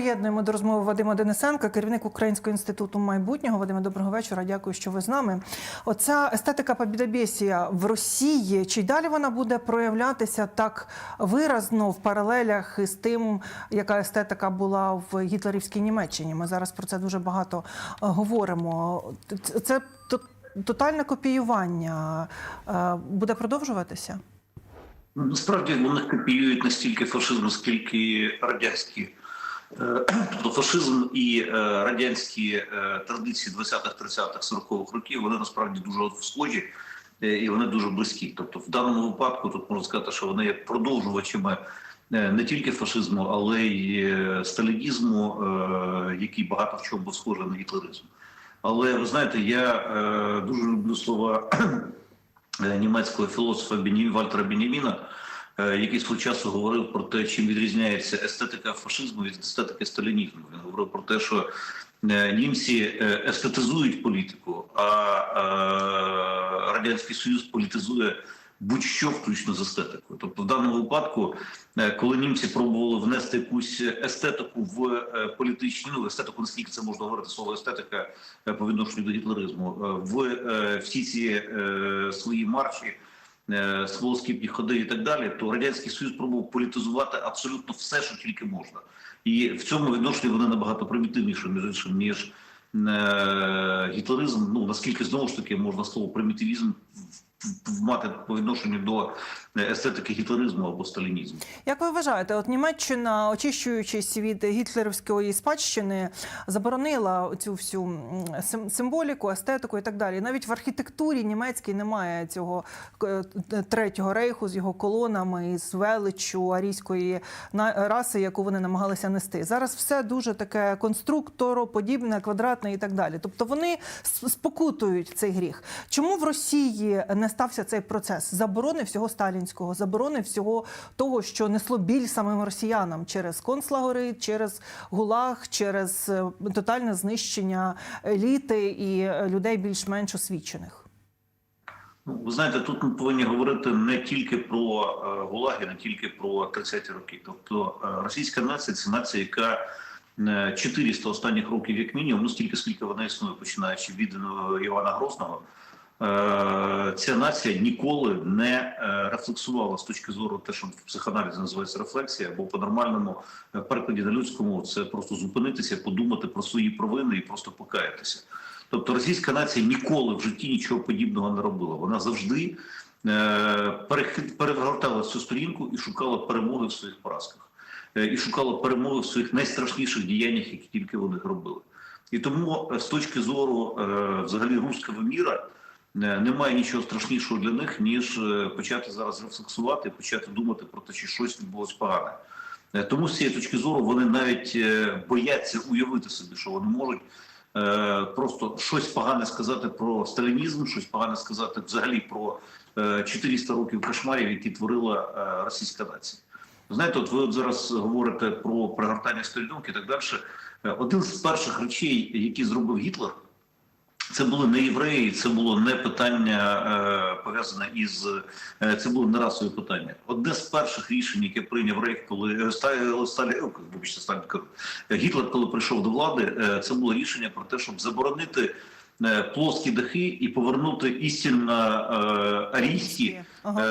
приєднуємо до розмови Вадима Денисенка, керівник Українського інституту майбутнього. Вадиме, доброго вечора. Дякую, що ви з нами. Оця естетика побідобєсія в Росії. Чи далі вона буде проявлятися так виразно в паралелях із тим, яка естетика була в гітлерівській Німеччині? Ми зараз про це дуже багато е, говоримо. Це тотальне копіювання е, буде продовжуватися? Ну, Насправді вони копіюють настільки фашизм, скільки радянські. Е, Тобто фашизм і е, радянські е, традиції 20-х, 30-х, 40-х років вони насправді дуже схожі і вони дуже близькі. Тобто, в даному випадку тут можна сказати, що вони є продовжувачами не тільки фашизму, але й сталінізму, який багато в чому був схожий на гітлеризм. Але ви знаєте, я дуже люблю слова німецького філософа Вальтера Беніміна, який свого часу говорив про те, чим відрізняється естетика фашизму від естетики сталінізму. Він говорив про те, що е, німці е, естетизують політику, а е, радянський союз політизує. Будь-що включно з естетикою, тобто в даному випадку, е, коли німці пробували внести якусь естетику в е, політичні, ну естетику, наскільки це можна говорити слово естетика е, по відношенню до гітлеризму, е, в е, всі ці е, свої марші, е, смолоскипні ходи і так далі, то радянський союз пробував політизувати абсолютно все, що тільки можна, і в цьому відношенні вони набагато примітивніші, між іншим, ніж е, гітлеризм. Ну наскільки знову ж таки можна слово примітивізм мати по відношенню до естетики гітлеризму або сталінізму. Як ви вважаєте, от Німеччина, очищуючись від гітлерівської спадщини, заборонила цю всю символіку, естетику і так далі. Навіть в архітектурі німецькій немає цього е, третього рейху з його колонами, з величчю арійської раси, яку вони намагалися нести. Зараз все дуже таке конструктороподібне, квадратне і так далі. Тобто вони спокутують цей гріх. Чому в Росії не стався цей процес заборони всього сталінського, заборони всього того, що несло біль самим росіянам через концлагори, через гулаг, через е, тотальне знищення еліти і е, людей більш-менш освічених? Ну, ви знаєте, тут ми повинні говорити не тільки про е, гулаги, не тільки про 30-ті роки. Тобто російська нація це нація, яка е, 400 останніх років, як мінімум, ну стільки скільки вона існує, починаючи від Івана Грозного. Е, Ця нація ніколи не е, рефлексувала з точки зору те, що в психоаналізі називається рефлексія, або по нормальному е, перекладі на людському це просто зупинитися, подумати про свої провини і просто покаятися. Тобто російська нація ніколи в житті нічого подібного не робила. Вона завжди перегортала цю сторінку і шукала перемоги в своїх поразках, і шукала перемоги в своїх найстрашніших діяннях, які тільки вони робили. І тому з точки зору взагалі руського міра немає нічого страшнішого для них, ніж е, почати зараз рефлексувати, почати думати про те, чи щось відбулось погане. Е, Тому з цієї точки зору вони навіть е, бояться уявити собі, що вони можуть е, просто щось погане сказати про сталінізм, щось погане сказати взагалі про е, 400 років кошмарів, які творила е, російська нація. Знаєте, от ви от зараз говорите про пригортання сторінок і так далі. Е, Один з перших речей, які зробив Гітлер, це були не євреї, це було не питання е, пов'язане із е, це було не расове питання. Одне з перших рішень, яке прийняв Рейх, коли е, е, вибачте, Сталін Гітлер, коли прийшов до влади, е, це було рішення про те, щоб заборонити е, плоскі дахи і повернути істинно е, арійські Ага.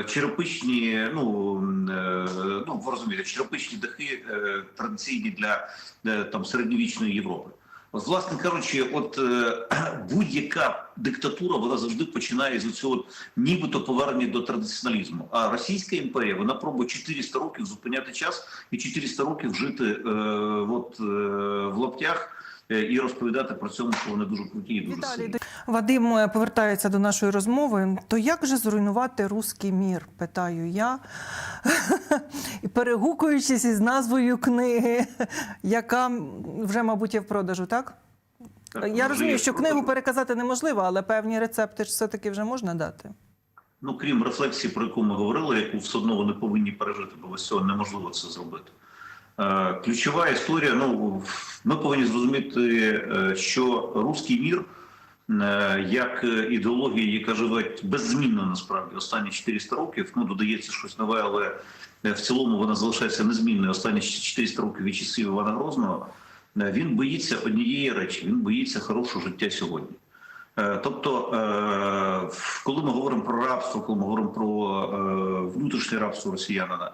е, черепичні, ну, е, ну ви розумієте, черепичні дахи е, традиційні для е, там середньовічної Європи. От, власне кажучи, от е, будь-яка диктатура вона завжди починає з цього нібито повернення до традиціоналізму. А Російська імперія вона пробує 400 років зупиняти час і 400 років жити е, от, е, в лаптях і розповідати про цьому, що вони дуже круті і дуже сильні. Вадим е, повертається до нашої розмови. То як же зруйнувати руський мір? Питаю я, і перегукуючись із назвою книги, яка вже, мабуть, є в продажу, так? Так, я розумію, що книгу переказати неможливо, але певні рецепти ж все-таки вже можна дати. Ну, крім рефлексії, про яку ми говорили, яку все одно вони повинні пережити, бо без цього неможливо це зробити. Е, Ключова історія. Ну ми повинні зрозуміти, е, що руський мір е, як ідеологія, яка живе беззмінно насправді останні 400 років. Ну додається щось нове, але в цілому вона залишається незмінною останні 400 років від часів Івана Грозного. Він боїться однієї речі: він боїться хорошого життя сьогодні. Тобто, коли ми говоримо про рабство, коли ми говоримо про внутрішнє рабство росіянина,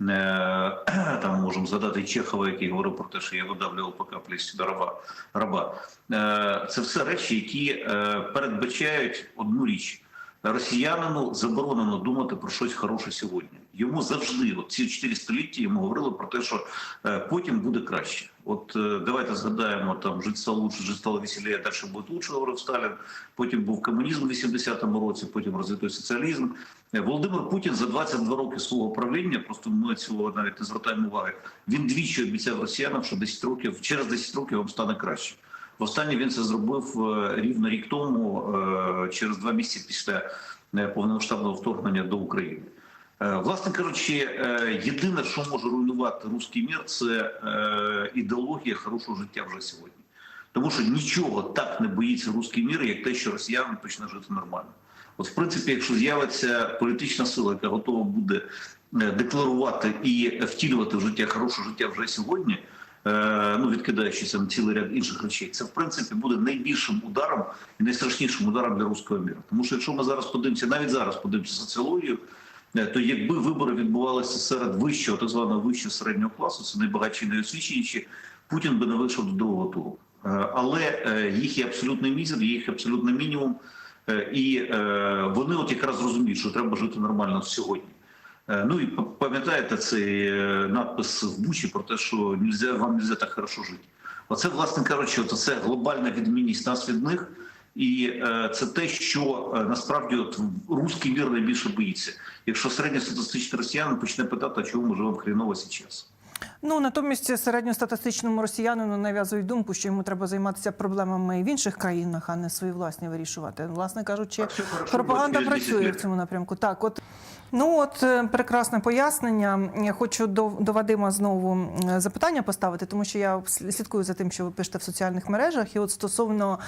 там можемо згадати Чехова, який говорив про те, що я видавлював по каплі до раба. раба. Е, Це все речі, які е, передбачають одну річ. Росіянину заборонено думати про щось хороше сьогодні. Йому завжди, от ці чотири століття, йому говорили про те, що е, потім буде краще. От е, давайте згадаємо там жить стало лучше, жить стало веселіє, далі буде лучше, говорив Сталін. Потім був комунізм у 80-му році, потім розвитий соціалізм. Е, Володимир Путін за 22 роки свого правління, просто ми цього навіть не звертаємо уваги. Він двічі обіцяв росіянам, що 10 років через 10 років вам стане краще. Востаннє він це зробив е, рівно рік тому, е, через два місяці після е, повномасштабного вторгнення до України. Власне кажучи, єдине, що може руйнувати руський мір, це ідеологія хорошого життя вже сьогодні. Тому що нічого так не боїться руський мір, як те, що росіянин почне жити нормально. От, в принципі, якщо з'явиться політична сила, яка готова буде декларувати і втілювати в життя хороше життя вже сьогодні, ну відкидаючи там цілий ряд інших речей, це в принципі буде найбільшим ударом і найстрашнішим ударом для руського міра. Тому що якщо ми зараз подивимося, навіть зараз подивимося соціологію, е, то якби вибори відбувалися серед вищого, так званого вищого середнього класу, це найбагатші найосвіченіші, Путін би не вийшов до другого туру. Е, Але е, їх є абсолютний мізер, їх абсолютний мінімум. Е, І е, вони от якраз розуміють, що треба жити нормально сьогодні. Е, Ну і пам'ятаєте цей е, надпис в Бучі про те, що нельзя, вам нельзя так хорошо жити. Оце, власне кажучи, це глобальна відмінність нас від них. І е, це те, що насправді от руський мір найбільше боїться. Якщо середньостатистичний росіянин почне питати, чому ми живемо хріново зараз. Ну натомість середньостатистичному росіянину нав'язують думку, що йому треба займатися проблемами в інших країнах, а не свої власні вирішувати. Власне кажучи, пропаганда працює в цьому напрямку. Так, от. Ну от е, прекрасне пояснення. Я хочу до, до Вадима знову е, запитання поставити, тому що я слідкую за тим, що ви пишете в соціальних мережах. І от стосовно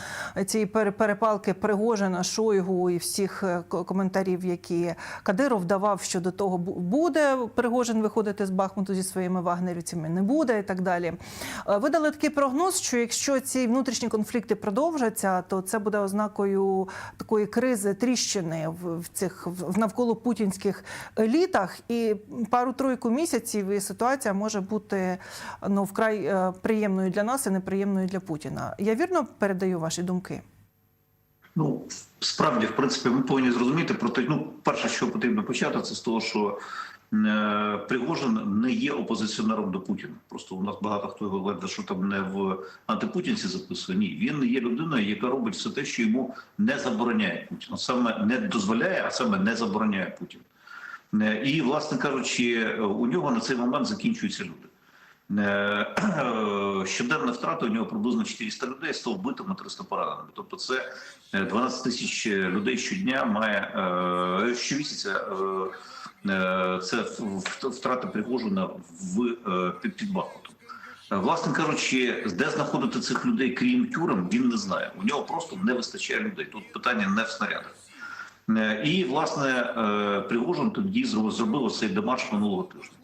цієї пере- перепалки Пригожина, Шойгу і всіх е, коментарів, які Кадиров давав щодо того, буде Пригожин виходити з Бахмуту зі своїми вагнерівцями, не буде і так далі. Е, Ви дали такий прогноз, що якщо ці внутрішні конфлікти продовжаться, то це буде ознакою такої кризи тріщини в цих в навколо путінських елітах, і пару-тройку місяців і ситуація може бути ну вкрай е, приємною для нас і неприємною для Путіна. Я вірно передаю ваші думки. Ну справді, в принципі, ми повинні зрозуміти про те, ну, перше, що потрібно почати, це з того, що е, Пригожин не є опозиціонером до Путіна. Просто у нас багато хто говорить, що там не в антипутінці записує. Ні, він є людиною, яка робить все те, що йому не забороняє Путін. Саме не дозволяє, а саме не забороняє Путін. Е, І, власне кажучи, у нього на цей момент закінчуються люди. Е, Щоденна втрата у нього приблизно 400 людей, 100 вбитими, 300 пораненими. Тобто це е, 12 тисяч людей щодня має е, щомісяця. е, е, Це втрата Пригожина в е, під, під Бахмутом. Е, Власне кажучи, де знаходити цих людей, крім тюрем, він не знає. У нього просто не вистачає людей. Тут питання не в снарядах. Е, І власне е, Пригожин тоді зробив цей демарш минулого тижня.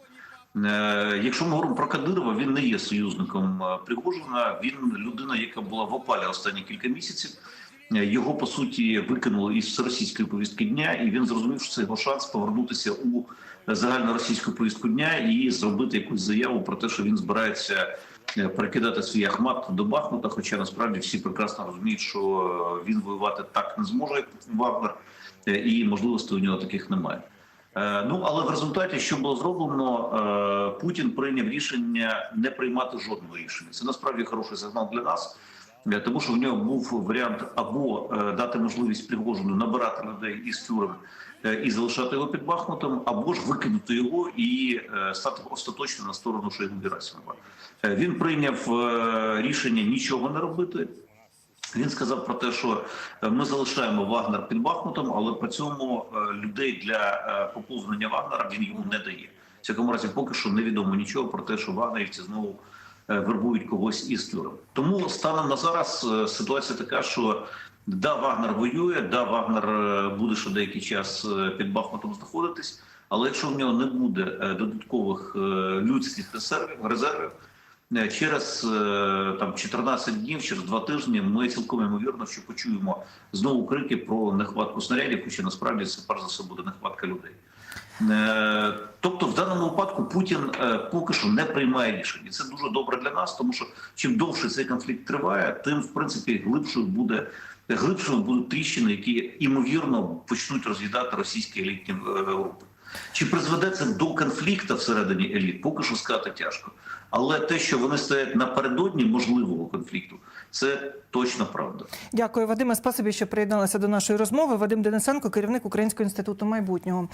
Е, Якщо ми говоримо про Кадирова, він не є союзником Пригожина. Він людина, яка була в опалі останні кілька місяців. Його по суті викинули із всеросійської повістки дня, і він зрозумів, що це його шанс повернутися у загальноросійську повістку дня і зробити якусь заяву про те, що він збирається перекидати свій Ахмат до Бахмута. Хоча насправді всі прекрасно розуміють, що він воювати так не зможе, як Вагнер, і можливостей у нього таких немає. Е, Ну але в результаті, що було зроблено, е, Путін прийняв рішення не приймати жодного рішення. Це насправді хороший сигнал для нас, е, тому що в нього був варіант або е, дати можливість Пригожину набирати людей із тюрем е, і залишати його під Бахмутом, або ж викинути його і е, стати остаточно на сторону Шойгу Герасимова. Е, Він прийняв е, рішення нічого не робити. Він сказав про те, що е, ми залишаємо Вагнер під Бахмутом, але при цьому е, людей для е, поповнення Вагнера він йому не дає. В цьому разі поки що невідомо нічого про те, що вагнерівці знову вербують когось із тюрем. Тому станом на зараз ситуація така, що да, Вагнер воює, да, Вагнер буде ще деякий час під Бахмутом знаходитись, Але якщо в нього не буде додаткових людських резервів, резервів через е, там 14 днів, через два тижні, ми цілком ймовірно, що почуємо знову крики про нехватку снарядів, хоча насправді це перш за все буде нехватка людей. Е, Тобто, в даному випадку Путін е, поки що не приймає рішень, і це дуже добре для нас, тому що чим довше цей конфлікт триває, тим в принципі глибшою буде глибшими будуть тріщини, які імовірно почнуть роз'їдати російські елітні е, групи. Чи призведе це до конфлікту всередині еліт? Поки що сказати тяжко. Але те, що вони стоять напередодні можливого конфлікту, це точно правда. Дякую, Вадиме. Спасибі, що приєдналися до нашої розмови. Вадим Денисенко, керівник Українського інституту майбутнього.